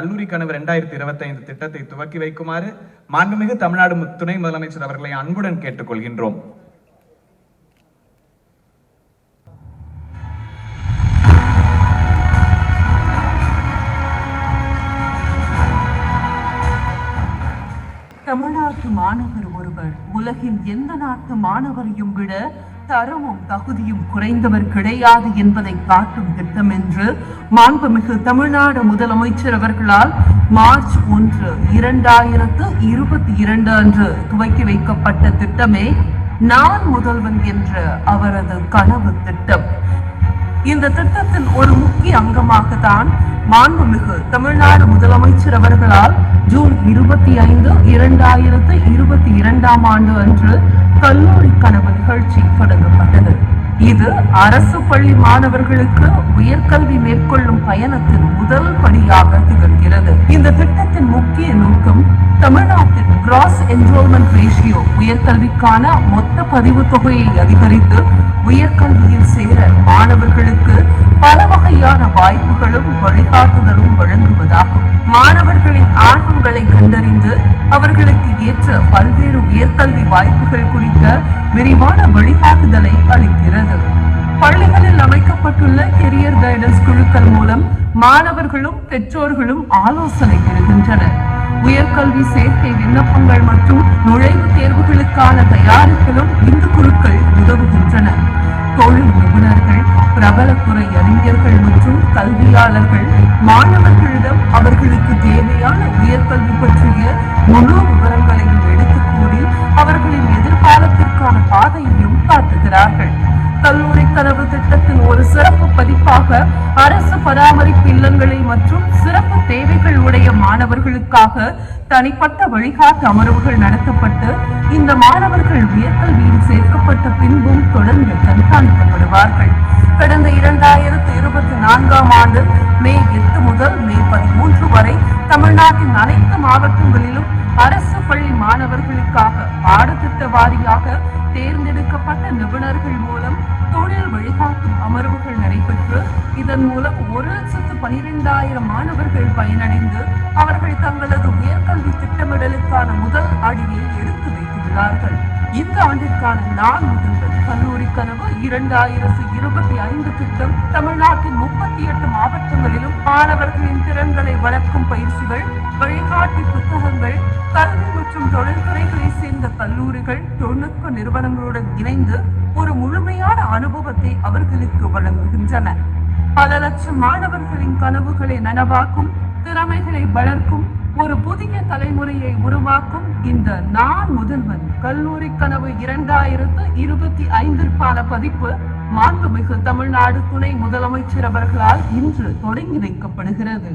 கல்லூரி கனவு இரண்டாயிரத்தி இருபத்தைந்து திட்டத்தை துவக்கி வைக்குமாறு மாண்புமிகு தமிழ்நாடு துணை முதலமைச்சர் அவர்களை அன்புடன் கேட்டுக்கொள்கின்றோம். தமிழ்நாட்டு மாணவர் ஒருவர் உலகின் எந்த நாட்டு மாணவரையும் விட தரமும் தகுதியும் குறைந்தவர் கிடையாது என்பதை காட்டும் திட்டம் என்று மாண்புமிகு தமிழ்நாடு முதலமைச்சர் அவர்களால் மார்ச் ஒன்று இரண்டாயிரத்து இருபத்தி இரண்டு அன்று துவக்கி வைக்கப்பட்ட திட்டமே நான் முதல்வன் என்ற அவரது கனவு திட்டம். இந்த திட்டத்தின் ஒரு முக்கிய அங்கமாக தான் மாண்புமிகு தமிழ்நாடு முதலமைச்சர் அவர்களால் ஜூன் இருபத்தி ஐந்து இரண்டாயிரத்து இருபத்தி இரண்டாம் ஆண்டு அன்று கல்லூரி கனவு நிகழ்ச்சி இது அரசு பள்ளி மாணவர்களுக்கு உயர்கல்வி மேற்கொள்ளும் பயணத்தின் முதல் படியாக திகழ்கிறது. இந்த திட்டத்தின் முக்கிய நோக்கம் தமிழ்நாட்டின் கிராஸ் என்ரோல்மெண்ட் ரேஷியோ உயர்கல்விக்கான மொத்த பதிவு தொகையை அதிகரித்து உயர்கல்வியில் சேர மாணவர்களுக்கு பல வகையான வாய்ப்புகளும் வழிகாட்டுதலும் வழங்குவதாகும் மாணவர்களின் ஆர்வங்களை கண்டறிந்து அவர்களுக்கு ஏற்ற பல்வேறு உயர்கல்வி வாய்ப்புகள் குறித்த விரிவான வழிகாட்டுதலை அளிக்கிறது. பள்ளிகளில் அமைக்கப்பட்டுள்ள கெரியர் கைடன்ஸ் குழுக்கள் மூலம் மாணவர்களும் பெற்றோர்களும் ஆலோசனை பெறுகின்றனர். உயர்கல்வி சேர்க்கை விண்ணப்பங்கள் மற்றும் நுழைவுத் தேர்வுகளுக்கான தயாரிப்பிலும் இந்த குழுக்கள் உதவுகின்றன. தொழில் நிபுணர்கள் பிரபல துறை அறிஞர்கள் மற்றும் கல்வியாளர்கள் மாணவர்களிடம் அவர்களுக்கு தேவையான உயர்கல்வி பற்றிய முழு விவரங்களையும் எடுத்துக் கூறி அவர்களின் எதிர்காலத்திற்கான பாதையையும் காட்டுகிறார்கள். கல்லூரி கனவு திட்டத்தின் ஒரு சிறப்பு பதிப்பாக அரசு பராமரிப்பு இல்லங்களில் மற்றும் சிறப்பு தேவைகள் உடைய மாணவர்களுக்காக தனிப்பட்ட வழிகாட்டு அமர்வுகள் நடத்தப்பட்டு இந்த மாணவர்கள் உயர்கல்வியில் சேர்க்கப்பட்ட பின்பும் தொடர்ந்து கண்காணிக்கப்படுவார்கள். கடந்த இரண்டாயிரத்து இருபத்தி நான்காம் ஆண்டு மே எட்டு முதல் மே பதிமூன்று வரை தமிழ்நாட்டின் அனைத்து மாவட்டங்களிலும் அரசு பள்ளி மாணவர்களுக்காக பாடத்திட்ட வாரியாக தேர்ந்தெடுக்கப்பட்ட நிபுணர்கள் மூலம் இதன் மூலம் ஒரு லட்சத்து பனிரெண்டாயிரம் மாணவர்கள் பயனடைந்து அவர்கள் தங்களது உயர்கல்வி திட்டமிடலுக்கான முதல் அடியை எடுத்து வைத்துள்ளார்கள். இந்த ஆண்டிற்கான நான் முதல்வர் கல்லூரி கனவு இரண்டாயிரத்து இருபத்தி ஐந்து திட்டம் தமிழ்நாட்டின் முப்பத்தி எட்டு மாவட்டங்களிலும் மாணவர்களின் திறன்களை வளர்க்கும் பயிற்சிகள் வழிகாட்டி புத்தகங்கள் கல்வி மற்றும் தொழில்துறைகளை சேர்ந்த கல்லூரிகள் தொழில்நுட்ப நிறுவனங்களுடன் இணைந்து ஒரு முழுமையான அனுபவத்தை அவர்களுக்கு வழங்குகின்றன. பல லட்சம் மாணவர்களின் கனவுகளை நனவாக்கும் திறமைகளை வளர்க்கும் ஒரு புதிய தலைமுறையை உருவாக்கும் இந்த நான் முதல்வன் கல்லூரி கனவு இரண்டாயிரத்து இருபத்தி ஐந்திற்கான பதிப்பு மாண்புமிகு தமிழ்நாடு துணை முதலமைச்சர் அவர்களால் இன்று தொடங்கி வைக்கப்படுகிறது.